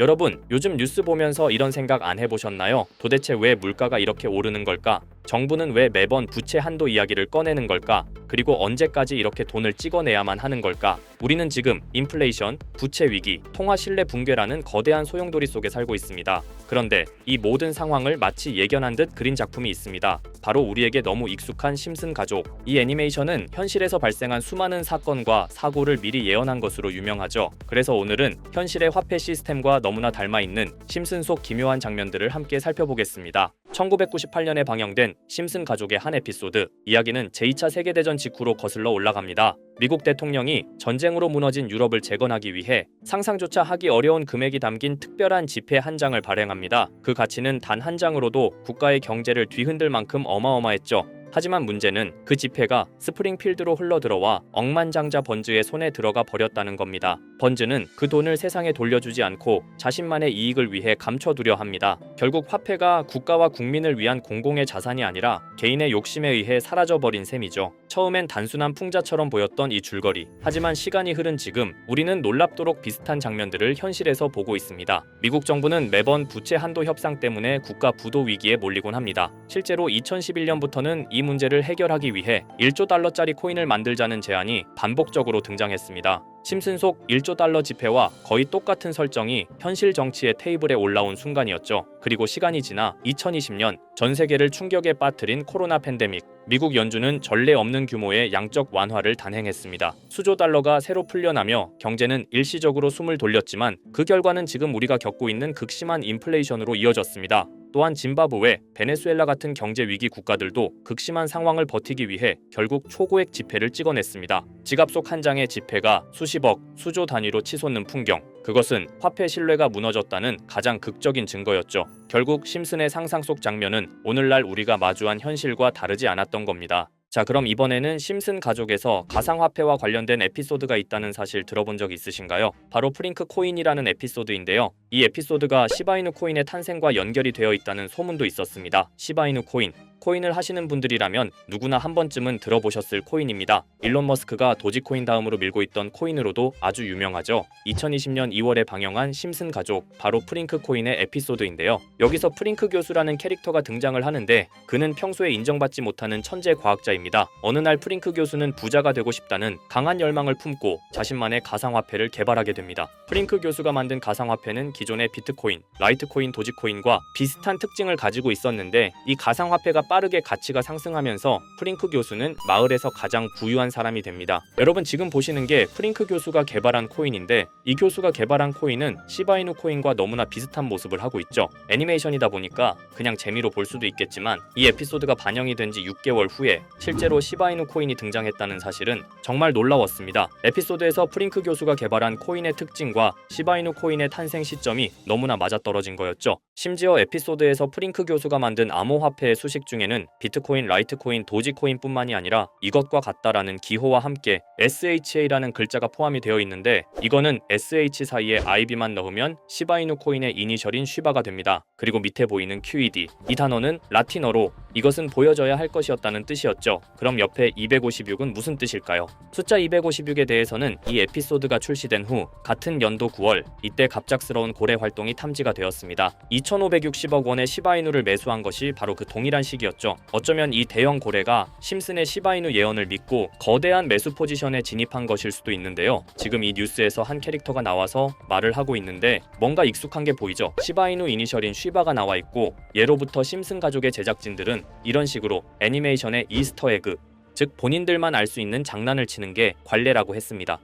여러분, 요즘 뉴스 보면서 이런 생각 안 해보셨나요? 도대체 왜 물가가 이렇게 오르는 걸까? 정부는 왜 매번 부채 한도 이야기를 꺼내는 걸까? 그리고 언제까지 이렇게 돈을 찍어내야만 하는 걸까? 우리는 지금 인플레이션, 부채 위기, 통화 신뢰 붕괴라는 거대한 소용돌이 속에 살고 있습니다. 그런데 이 모든 상황을 마치 예견한 듯 그린 작품이 있습니다. 바로 우리에게 너무 익숙한 심슨 가족. 이 애니메이션은 현실에서 발생한 수많은 사건과 사고를 미리 예언한 것으로 유명하죠. 그래서 오늘은 현실의 화폐 시스템과 너무나 닮아 있는 심슨 속 기묘한 장면들을 함께 살펴보겠습니다. 1998년에 방영된 심슨 가족의 한 에피소드. 이야기는 제2차 세계대전 직후로 거슬러 올라갑니다. 미국 대통령이 전쟁으로 무너진 유럽을 재건하기 위해 상상조차 하기 어려운 금액이 담긴 특별한 지폐 한 장을 발행합니다. 그 가치는 단 한 장으로도 국가의 경제를 뒤흔들 만큼 어마어마했죠. 하지만 문제는 그 지폐가 스프링필드로 흘러들어와 억만장자 번즈의 손에 들어가 버렸다는 겁니다. 번즈는 그 돈을 세상에 돌려주지 않고 자신만의 이익을 위해 감춰두려 합니다. 결국 화폐가 국가와 국민을 위한 공공의 자산이 아니라 개인의 욕심에 의해 사라져버린 셈이죠. 처음엔 단순한 풍자처럼 보였던 이 줄거리. 하지만 시간이 흐른 지금 우리는 놀랍도록 비슷한 장면들을 현실에서 보고 있습니다. 미국 정부는 매번 부채 한도 협상 때문에 국가 부도 위기에 몰리곤 합니다. 실제로 2011년부터는 이 문제를 해결하기 위해 1조 달러짜리 코인을 만들자는 제안이 반복적으로 등장했습니다. 심슨 속 1조 달러 지폐와 거의 똑같은 설정이 현실 정치의 테이블에 올라온 순간이었죠. 그리고 시간이 지나 2020년 전 세계를 충격에 빠뜨린 코로나 팬데믹. 미국 연준은 전례 없는 규모의 양적 완화를 단행했습니다. 수조 달러가 새로 풀려나며 경제는 일시적으로 숨을 돌렸지만 그 결과는 지금 우리가 겪고 있는 극심한 인플레이션으로 이어졌습니다. 또한 짐바브웨, 베네수엘라 같은 경제 위기 국가들도 극심한 상황을 버티기 위해 결국 초고액 지폐를 찍어냈습니다. 지갑 속 한 장의 지폐가 수십억, 수조 단위로 치솟는 풍경. 그것은 화폐 신뢰가 무너졌다는 가장 극적인 증거였죠. 결국 심슨의 상상 속 장면은 오늘날 우리가 마주한 현실과 다르지 않았던 겁니다. 자, 그럼 이번에는 심슨 가족에서 가상화폐와 관련된 에피소드가 있다는 사실 들어본 적 있으신가요? 바로 프링크 코인이라는 에피소드인데요. 이 에피소드가 시바이누 코인의 탄생과 연결이 되어 있다는 소문도 있었습니다. 시바이누 코인. 코인을 하시는 분들이라면 누구나 한 번쯤은 들어보셨을 코인입니다. 일론 머스크가 도지코인 다음으로 밀고 있던 코인으로도 아주 유명하죠. 2020년 2월에 방영한 심슨 가족, 바로 프링크 코인의 에피소드인데요. 여기서 프링크 교수라는 캐릭터가 등장을 하는데 그는 평소에 인정받지 못하는 천재 과학자입니다. 어느 날 프링크 교수는 부자가 되고 싶다는 강한 열망을 품고 자신만의 가상화폐를 개발하게 됩니다. 프링크 교수가 만든 가상화폐는 기존의 비트코인, 라이트코인, 도지코인과 비슷한 특징을 가지고 있었는데 이 가상화폐가 빠르게 가치가 상승하면서 프링크 교수는 마을에서 가장 부유한 사람이 됩니다. 여러분 지금 보시는 게 프링크 교수가 개발한 코인인데 이 교수가 개발한 코인은 시바이누 코인과 너무나 비슷한 모습을 하고 있죠. 애니메이션이다 보니까 그냥 재미로 볼 수도 있겠지만 이 에피소드가 반영이 된 지 6개월 후에 실제로 시바이누 코인이 등장했다는 사실은 정말 놀라웠습니다. 에피소드에서 프링크 교수가 개발한 코인의 특징과 시바이누 코인의 탄생 시점이 너무나 맞아떨어진 거였죠. 심지어 에피소드에서 프링크 교수가 만든 암호화폐의 수식 중에 는 비트코인, 라이트코인, 도지코인뿐만이 아니라 이것과 같다라는 기호와 함께 SHA라는 글자가 포함이 되어 있는데 이거는 SH 사이에 IB만 넣으면 시바이누 코인의 이니셜인 쉬바가 됩니다. 그리고 밑에 보이는 QED 이 단어는 라틴어로 이것은 보여져야 할 것이었다는 뜻이었죠. 그럼 옆에 256은 무슨 뜻일까요? 숫자 256에 대해서는 이 에피소드가 출시된 후 같은 연도 9월 이때 갑작스러운 고래 활동이 탐지가 되었습니다. 2,560억 원의 시바이누를 매수한 것이 바로 그 동일한 시기 였죠. 어쩌면 이 대형 고래가 심슨의 시바이누 예언을 믿고 거대한 매수 포지션에 진입한 것일 수도 있는데요. 지금 이 뉴스에서 한 캐릭터가 나와서 말을 하고 있는데 뭔가 익숙한 게 보이죠. 시바이누 이니셜인 쉬바가 나와 있고 예로부터 심슨 가족의 제작진들은 이런 식으로 애니메이션의 이스터 에그 즉 본인들만 알 수 있는 장난을 치는 게 관례라고 했습니다.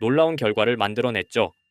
놀라운 결과를 만들어냈죠.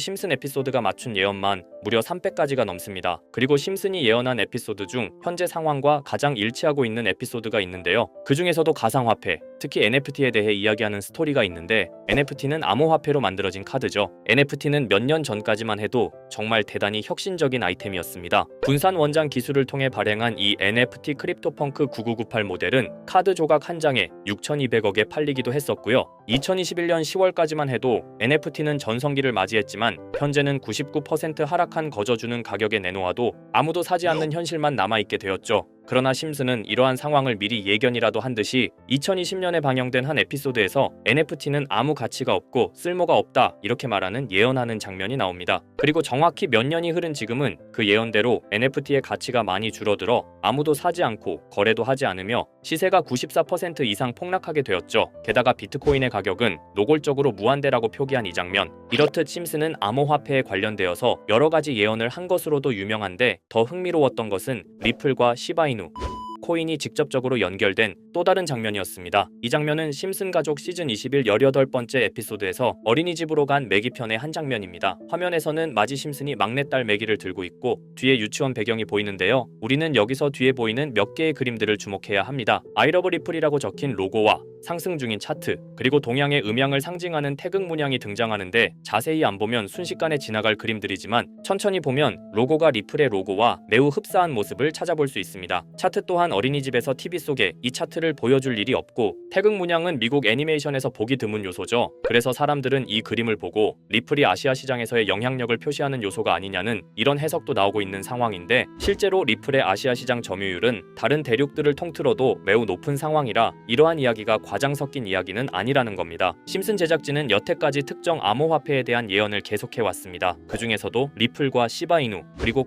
심슨 에피소드가 맞춘 예언만 무려 300가지가 넘습니다. 그리고 심슨이 예언한 에피소드 중 현재 상황과 가장 일치하고 있는 에피소드가 있는데요. 그 중에서도 가상화폐, 특히 NFT에 대해 이야기하는 스토리가 있는데 NFT는 암호화폐로 만들어진 카드죠. NFT는 몇 년 전까지만 해도 정말 대단히 혁신적인 아이템이었습니다. 분산 원장 기술을 통해 발행한 이 NFT 크립토펑크 9998 모델은 카드 조각 한 장에 6,200억에 팔리기도 했었고요. 2021년 10월까지만 해도 NFT는 전성기를 맞이했 지만 현재는 99% 하락한 거저주는 가격에 내놓아도 아무도 사지 않는 현실만 남아있게 되었죠. 그러나 심슨은 이러한 상황을 미리 예견이라도 한 듯이 2020년에 방영된 한 에피소드에서 NFT는 아무 가치가 없고 쓸모가 없다 이렇게 말하는 예언하는 장면이 나옵니다. 그리고 정확히 몇 년이 흐른 지금은 그 예언대로 NFT의 가치가 많이 줄어들어 아무도 사지 않고 거래도 하지 않으며 시세가 94% 이상 폭락하게 되었죠. 게다가 비트코인의 가격은 노골적으로 무한대라고 표기한 이 장면. 이렇듯 심슨은 암호화폐에 관련되어서 여러 가지 예언을 한 것으로도 유명한데 더 흥미로웠던 것은 리플과 시바이 누 코인이 직접적으로 연결된 또 다른 장면이었습니다. 이 장면은 심슨 가족 시즌 21 18번째 에피소드에서 어린이집으로 간 매기 편의 한 장면입니다. 화면에서는 마지 심슨이 막내딸 매기를 들고 있고 뒤에 유치원 배경이 보이는데요. 우리는 여기서 뒤에 보이는 몇 개의 그림들을 주목해야 합니다. 아이러브 리플이라고 적힌 로고와 상승 중인 차트, 그리고 동양의 음양을 상징하는 태극 문양이 등장하는데 자세히 안 보면 순식간에 지나갈 그림들이지만 천천히 보면 로고가 리플의 로고와 매우 흡사한 모습을 찾아볼 수 있습니다. 차트 또한 어린이집에서 TV 속에 이 차트를 보여줄 일이 없고 태극 문양은 미국 애니메이션에서 보기 드문 요소죠. 그래서 사람들은 이 그림을 보고 리플이 아시아 시장에서의 영향력을 표시하는 요소가 아니냐는 이런 해석도 나오고 있는 상황인데 실제로 리플의 아시아 시장 점유율은 다른 대륙들을 통틀어도 매우 높은 상황이라 이러한 이야기가 과장 섞인 이야기는 아니라는 겁니다. 심슨 제작진은 여태까지 특정 암호화폐에 대한 예언을 계속해 왔습니다. 그 중에서도 리플과 시바이누 그리고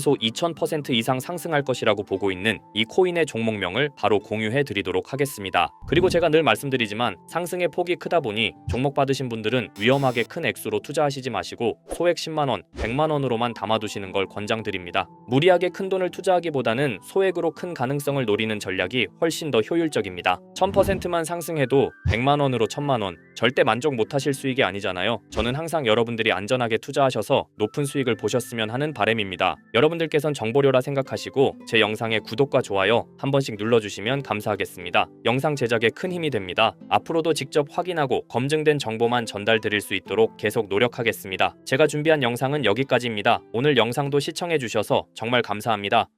소 2000% 이상 상승할 것이라고 보고 있는 이 코인의 종목명을 바로 공유해 드리도록 하겠습니다. 그리고 제가 늘 말씀드리지만 상승의 폭이 크다 보니 종목 받으신 분들은 위험하게 큰 액수로 투자하시지 마시고 소액 10만 원, 100만 원으로만 담아두시는 걸 권장드립니다. 무리하게 큰 돈을 투자하기보다는 소액으로 큰 가능성을 노리는 전략이 훨씬 더 효율적입니다. 1000%만 상승해도 100만 원으로 1000만 원 절대 만족 못하실 수익이 아니잖아요. 저는 항상 여러분들이 안전하게 투자하셔서 높은 수익을 보셨으면 하는 바람입니다. 여러분 들께선 정보료라 생각하시고 제 영상에 구독과 좋아요 한 번씩 눌러주시면 감사하겠습니다. 영상 제작에 큰 힘이 됩니다. 앞으로도 직접 확인하고 검증된 정보만 전달드릴 수 있도록 계속 노력하겠습니다. 제가 준비한 영상은 여기까지입니다. 오늘 영상도 시청해주셔서 정말 감사합니다.